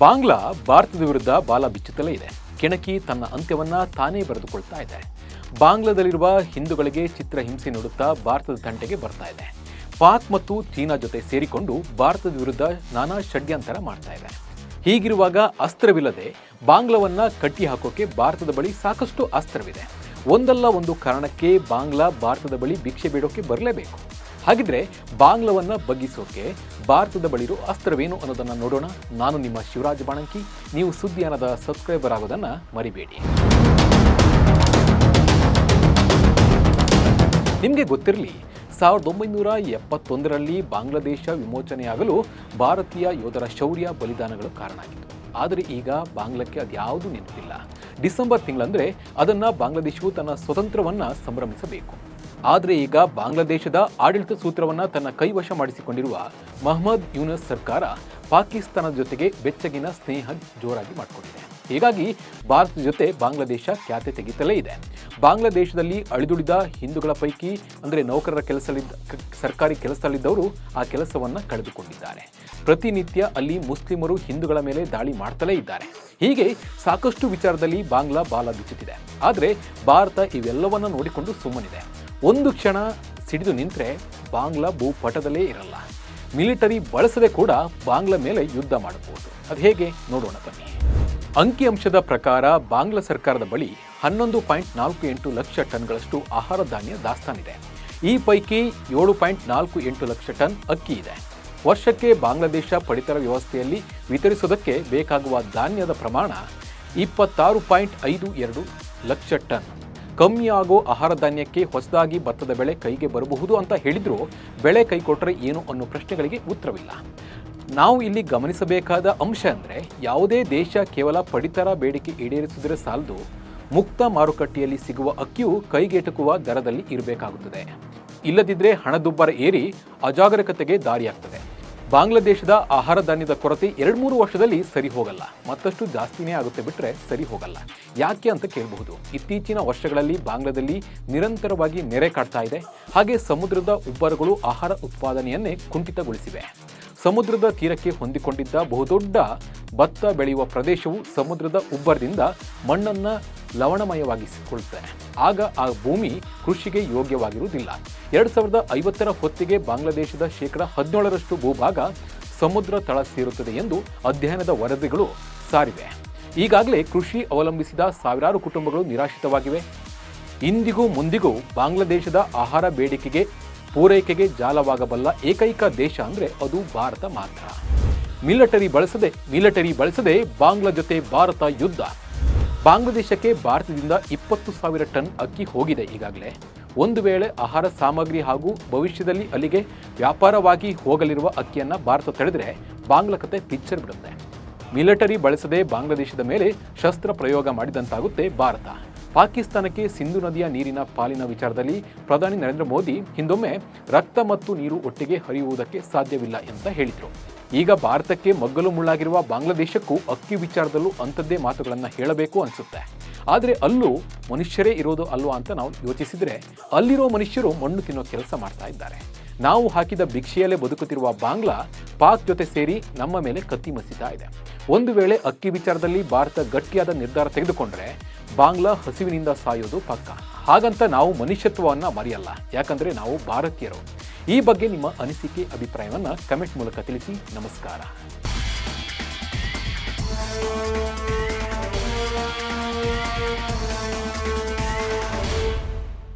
ಬಾಂಗ್ಲಾ ಭಾರತದ ವಿರುದ್ಧ ಬಾಲ ಬಿಚ್ಚುತ್ತಲೇ ಇದೆ. ಕೆಣಕಿ ತನ್ನ ಅಂತ್ಯವನ್ನ ತಾನೇ ಬರೆದುಕೊಳ್ತಾ ಇದೆ. ಬಾಂಗ್ಲಾದಲ್ಲಿರುವ ಹಿಂದೂಗಳಿಗೆ ಚಿತ್ರಹಿಂಸೆ ನೀಡುತ್ತಾ ಭಾರತದ ತಂಟೆಗೆ ಬರ್ತಾ ಇದೆ. ಪಾಕ್ ಮತ್ತು ಚೀನಾ ಜೊತೆ ಸೇರಿಕೊಂಡು ಭಾರತದ ವಿರುದ್ಧ ನಾನಾ ಷಡ್ಯಂತರ ಮಾಡ್ತಾ ಇದೆ. ಹೀಗಿರುವಾಗ ಅಸ್ತ್ರವಿಲ್ಲದೆ ಬಾಂಗ್ಲಾವನ್ನ ಕಟ್ಟಿ ಹಾಕೋಕೆ ಭಾರತದ ಬಳಿ ಸಾಕಷ್ಟು ಅಸ್ತ್ರವಿದೆ. ಒಂದಲ್ಲ ಒಂದು ಕಾರಣಕ್ಕೆ ಬಾಂಗ್ಲಾ ಭಾರತದ ಬಳಿ ಭಿಕ್ಷೆ ಬೇಡೋಕೆ ಬರಲೇಬೇಕು. ಹಾಗಿದ್ರೆ ಬಾಂಗ್ಲವನ್ನ ಬಗ್ಗಿಸೋಕೆ ಭಾರತದ ಬಳಿರೋ ಅಸ್ತ್ರವೇನು ಅನ್ನೋದನ್ನ ನೋಡೋಣ. ನಾನು ನಿಮ್ಮ ಶಿವರಾಜ್ ಬಾಣಂಕಿ. ನೀವು ಸುದ್ದಿಯಾನದ ಸಬ್ಸ್ಕ್ರೈಬರ್ ಆಗೋದನ್ನ ಮರಿಬೇಡಿ. ನಿಮಗೆ ಗೊತ್ತಿರಲಿ, ಸಾವಿರದ ಒಂಬೈನೂರ ಎಪ್ಪತ್ತೊಂದರಲ್ಲಿ ಬಾಂಗ್ಲಾದೇಶ ವಿಮೋಚನೆಯಾಗಲು ಭಾರತೀಯ ಯೋಧರ ಶೌರ್ಯ ಬಲಿದಾನಗಳು ಕಾರಣ ಆಗಿತ್ತು. ಆದರೆ ಈಗ ಬಾಂಗ್ಲಕ್ಕೆ ಅದ್ಯಾವುದೂ ನೆನಪಿಲ್ಲ. ಡಿಸೆಂಬರ್ ತಿಂಗಳಂದರೆ ಅದನ್ನು ಬಾಂಗ್ಲಾದೇಶವು ತನ್ನ ಸ್ವತಂತ್ರವನ್ನು ಸಂಭ್ರಮಿಸಬೇಕು. ಆದರೆ ಈಗ ಬಾಂಗ್ಲಾದೇಶದ ಆಡಳಿತ ಸೂತ್ರವನ್ನ ತನ್ನ ಕೈವಶ ಮಾಡಿಸಿಕೊಂಡಿರುವ ಮಹಮ್ಮದ್ ಯೂನಸ್ ಸರ್ಕಾರ ಪಾಕಿಸ್ತಾನದ ಜೊತೆಗೆ ಬೆಚ್ಚಗಿನ ಸ್ನೇಹ ಜೋರಾಗಿ ಮಾಡಿಕೊಂಡಿದೆ. ಹೀಗಾಗಿ ಭಾರತದ ಜೊತೆ ಬಾಂಗ್ಲಾದೇಶ ಖ್ಯಾತೆ ತೆಗಿತಲೇ ಇದೆ. ಬಾಂಗ್ಲಾದೇಶದಲ್ಲಿ ಅಳಿದುಳಿದ ಹಿಂದೂಗಳ ಪೈಕಿ ಅಂದರೆ ನೌಕರರ ಕೆಲಸದಲ್ಲಿದ್ದ ಸರ್ಕಾರಿ ಕೆಲಸದಲ್ಲಿದ್ದವರು ಆ ಕೆಲಸವನ್ನ ಕಳೆದುಕೊಂಡಿದ್ದಾರೆ. ಪ್ರತಿನಿತ್ಯ ಅಲ್ಲಿ ಮುಸ್ಲಿಮರು ಹಿಂದೂಗಳ ಮೇಲೆ ದಾಳಿ ಮಾಡ್ತಲೇ ಇದ್ದಾರೆ. ಹೀಗೆ ಸಾಕಷ್ಟು ವಿಚಾರದಲ್ಲಿ ಬಾಂಗ್ಲಾ ಬಾಲ ಬಿಚ್ಚುತ್ತಿದೆ. ಆದರೆ ಭಾರತ ಇವೆಲ್ಲವನ್ನ ನೋಡಿಕೊಂಡು ಸುಮ್ಮನಿದೆ. ಒಂದು ಕ್ಷಣ ಸಿಡಿದು ನಿಂತರೆ ಬಾಂಗ್ಲಾ ಭೂಪಟದಲ್ಲೇ ಇರಲ್ಲ. ಮಿಲಿಟರಿ ಬಳಸದೆ ಕೂಡ ಬಾಂಗ್ಲಾ ಮೇಲೆ ಯುದ್ಧ ಮಾಡಬಹುದು. ಅದು ಹೇಗೆ? ನೋಡೋಣ ಬನ್ನಿ. ಅಂಕಿಅಂಶದ ಪ್ರಕಾರ ಬಾಂಗ್ಲಾ ಸರ್ಕಾರದ ಬಳಿ ಹನ್ನೊಂದು ಪಾಯಿಂಟ್ ನಾಲ್ಕು ಎಂಟು ಲಕ್ಷ ಟನ್ಗಳಷ್ಟು ಆಹಾರ ಧಾನ್ಯ ದಾಸ್ತಾನಿದೆ. ಈ ಪೈಕಿ ಏಳು ಪಾಯಿಂಟ್ ನಾಲ್ಕು ಎಂಟು ಲಕ್ಷ ಟನ್ ಅಕ್ಕಿ ಇದೆ. ವರ್ಷಕ್ಕೆ ಬಾಂಗ್ಲಾದೇಶ ಪಡಿತರ ವ್ಯವಸ್ಥೆಯಲ್ಲಿ ವಿತರಿಸುವುದಕ್ಕೆ ಬೇಕಾಗುವ ಧಾನ್ಯದ ಪ್ರಮಾಣ ಇಪ್ಪತ್ತಾರು ಪಾಯಿಂಟ್ ಐದು ಎರಡು ಲಕ್ಷ ಟನ್. ಕಮ್ಮಿಯಾಗೋ ಆಹಾರ ಧಾನ್ಯಕ್ಕೆ ಹೊಸದಾಗಿ ಭತ್ತದ ಬೆಳೆ ಕೈಗೆ ಬರಬಹುದು ಅಂತ ಹೇಳಿದ್ರು ಬೆಳೆ ಕೈ ಕೊಟ್ಟರೆ ಏನು ಅನ್ನೋ ಪ್ರಶ್ನೆಗಳಿಗೆ ಉತ್ತರವಿಲ್ಲ. ನಾವು ಇಲ್ಲಿ ಗಮನಿಸಬೇಕಾದ ಅಂಶ ಅಂದರೆ ಯಾವುದೇ ದೇಶ ಕೇವಲ ಪಡಿತರ ಬೇಡಿಕೆ ಈಡೇರಿಸಿದರೆ ಸಾಲದು, ಮುಕ್ತ ಮಾರುಕಟ್ಟೆಯಲ್ಲಿ ಸಿಗುವ ಅಕ್ಕಿಯು ಕೈಗೆಟುಕುವ ದರದಲ್ಲಿ ಇರಬೇಕಾಗುತ್ತದೆ. ಇಲ್ಲದಿದ್ದರೆ ಹಣದುಬ್ಬರ ಏರಿ ಅಜಾಗರೂಕತೆಗೆ ದಾರಿಯಾಗ್ತದೆ. ಬಾಂಗ್ಲಾದೇಶದ ಆಹಾರ ಧಾನ್ಯದ ಕೊರತೆ ಎರಡು ಮೂರು ವರ್ಷದಲ್ಲಿ ಸರಿ ಹೋಗಲ್ಲ. ಮತ್ತಷ್ಟು ಜಾಸ್ತಿನೇ ಆಗುತ್ತೆ ಬಿಟ್ಟರೆ ಸರಿ ಹೋಗಲ್ಲ. ಯಾಕೆ ಅಂತ ಕೇಳಬಹುದು. ಇತ್ತೀಚಿನ ವರ್ಷಗಳಲ್ಲಿ ಬಾಂಗ್ಲಾದಲ್ಲಿ ನಿರಂತರವಾಗಿ ನೆರೆ ಕಾಡ್ತಾ ಇದೆ. ಹಾಗೆ ಸಮುದ್ರದ ಉಬ್ಬರಗಳು ಆಹಾರ ಉತ್ಪಾದನೆಯನ್ನೇ ಕುಂಠಿತಗೊಳಿಸಿವೆ. ಸಮುದ್ರದ ತೀರಕ್ಕೆ ಹೊಂದಿಕೊಂಡಿದ್ದ ಬಹುದೊಡ್ಡ ಭತ್ತ ಬೆಳೆಯುವ ಪ್ರದೇಶವು ಸಮುದ್ರದ ಉಬ್ಬರದಿಂದ ಮಣ್ಣನ್ನ ಲವಣಮಯವಾಗಿಸಿಕೊಳ್ಳುತ್ತೆ ಆಗ ಆ ಭೂಮಿ ಕೃಷಿಗೆ ಯೋಗ್ಯವಾಗಿರುವುದಿಲ್ಲ. ಎರಡು ಸಾವಿರದ ಐವತ್ತರ ಹೊತ್ತಿಗೆ ಬಾಂಗ್ಲಾದೇಶದ ಶೇಕಡ ಹದಿನೇಳರಷ್ಟು ಭೂಭಾಗ ಸಮುದ್ರ ತಳ ಸೇರುತ್ತದೆ ಎಂದು ಅಧ್ಯಯನದ ವರದಿಗಳು ಸಾರಿವೆ. ಈಗಾಗಲೇ ಕೃಷಿ ಅವಲಂಬಿಸಿದ ಸಾವಿರಾರು ಕುಟುಂಬಗಳು ನಿರಾಶ್ರಿತವಾಗಿವೆ. ಇಂದಿಗೂ ಮುಂದಿಗೂ ಬಾಂಗ್ಲಾದೇಶದ ಆಹಾರ ಬೇಡಿಕೆಗೆ, ಪೂರೈಕೆಗೆ ಜಾಲವಾಗಬಲ್ಲ ಏಕೈಕ ದೇಶ ಅಂದರೆ ಅದು ಭಾರತ ಮಾತ್ರ. ಮಿಲಿಟರಿ ಬಳಸದೆ ಮಿಲಿಟರಿ ಬಳಸದೆ ಬಾಂಗ್ಲಾ ಜೊತೆ ಭಾರತ ಯುದ್ಧ. ಬಾಂಗ್ಲಾದೇಶಕ್ಕೆ ಭಾರತದಿಂದ ಇಪ್ಪತ್ತು ಸಾವಿರ ಟನ್ ಅಕ್ಕಿ ಹೋಗಿದೆ ಈಗಾಗಲೇ. ಒಂದು ವೇಳೆ ಆಹಾರ ಸಾಮಗ್ರಿ ಹಾಗೂ ಭವಿಷ್ಯದಲ್ಲಿ ಅಲ್ಲಿಗೆ ವ್ಯಾಪಾರವಾಗಿ ಹೋಗಲಿರುವ ಅಕ್ಕಿಯನ್ನು ಭಾರತ ತಡೆದರೆ ಬಾಂಗ್ಲಾ ಕತೆ ಪಿಚ್ಚರ್ ಬಿಡುತ್ತೆ. ಮಿಲಿಟರಿ ಬಳಸದೆ ಬಾಂಗ್ಲಾದೇಶದ ಮೇಲೆ ಶಸ್ತ್ರ ಪ್ರಯೋಗ ಮಾಡಿದಂತಾಗುತ್ತೆ ಭಾರತ. ಪಾಕಿಸ್ತಾನಕ್ಕೆ ಸಿಂಧು ನದಿಯ ನೀರಿನ ಪಾಲಿನ ವಿಚಾರದಲ್ಲಿ ಪ್ರಧಾನಿ ನರೇಂದ್ರ ಮೋದಿ ಹಿಂದೊಮ್ಮೆ ರಕ್ತ ಮತ್ತು ನೀರು ಒಟ್ಟಿಗೆ ಹರಿಯುವುದಕ್ಕೆ ಸಾಧ್ಯವಿಲ್ಲ ಅಂತ ಹೇಳಿದರು. ಈಗ ಭಾರತಕ್ಕೆ ಮಗ್ಗಲು ಮುಳ್ಳಾಗಿರುವ ಬಾಂಗ್ಲಾದೇಶಕ್ಕೂ ಅಕ್ಕಿ ವಿಚಾರದಲ್ಲೂ ಅಂಥದ್ದೇ ಮಾತುಗಳನ್ನು ಹೇಳಬೇಕು ಅನಿಸುತ್ತೆ. ಆದರೆ ಅಲ್ಲೂ ಮನುಷ್ಯರೇ ಇರೋದು ಅಲ್ವಾ ಅಂತ ನಾವು ಯೋಚಿಸಿದರೆ ಅಲ್ಲಿರೋ ಮನುಷ್ಯರು ಮಣ್ಣು ತಿನ್ನೋ ಕೆಲಸ ಮಾಡ್ತಾ ಇದ್ದಾರೆ. ನಾವು ಹಾಕಿದ ಭಿಕ್ಷೆಯಲ್ಲೇ ಬದುಕುತ್ತಿರುವ ಬಾಂಗ್ಲಾ ಪಾಕ್ ಜೊತೆ ಸೇರಿ ನಮ್ಮ ಮೇಲೆ ಕತ್ತಿ ಮಸಿತಾ ಇದೆ. ಒಂದು ವೇಳೆ ಅಕ್ಕಿ ವಿಚಾರದಲ್ಲಿ ಭಾರತ ಗಟ್ಟಿಯಾದ ನಿರ್ಧಾರ ತೆಗೆದುಕೊಂಡ್ರೆ ಬಾಂಗ್ಲಾ ಹಸಿವಿನಿಂದ ಸಾಯೋದು ಪಕ್ಕ. ಹಾಗಂತ ನಾವು ಮನುಷ್ಯತ್ವವನ್ನ ಮರೆಯಲ್ಲ. ಯಾಕಂದ್ರೆ ನಾವು ಭಾರತೀಯರು. ಈ ಬಗ್ಗೆ ನಿಮ್ಮ ಅನಿಸಿಕೆ, ಅಭಿಪ್ರಾಯವನ್ನ ಕಮೆಂಟ್ ಮೂಲಕ ತಿಳಿಸಿ. ನಮಸ್ಕಾರ.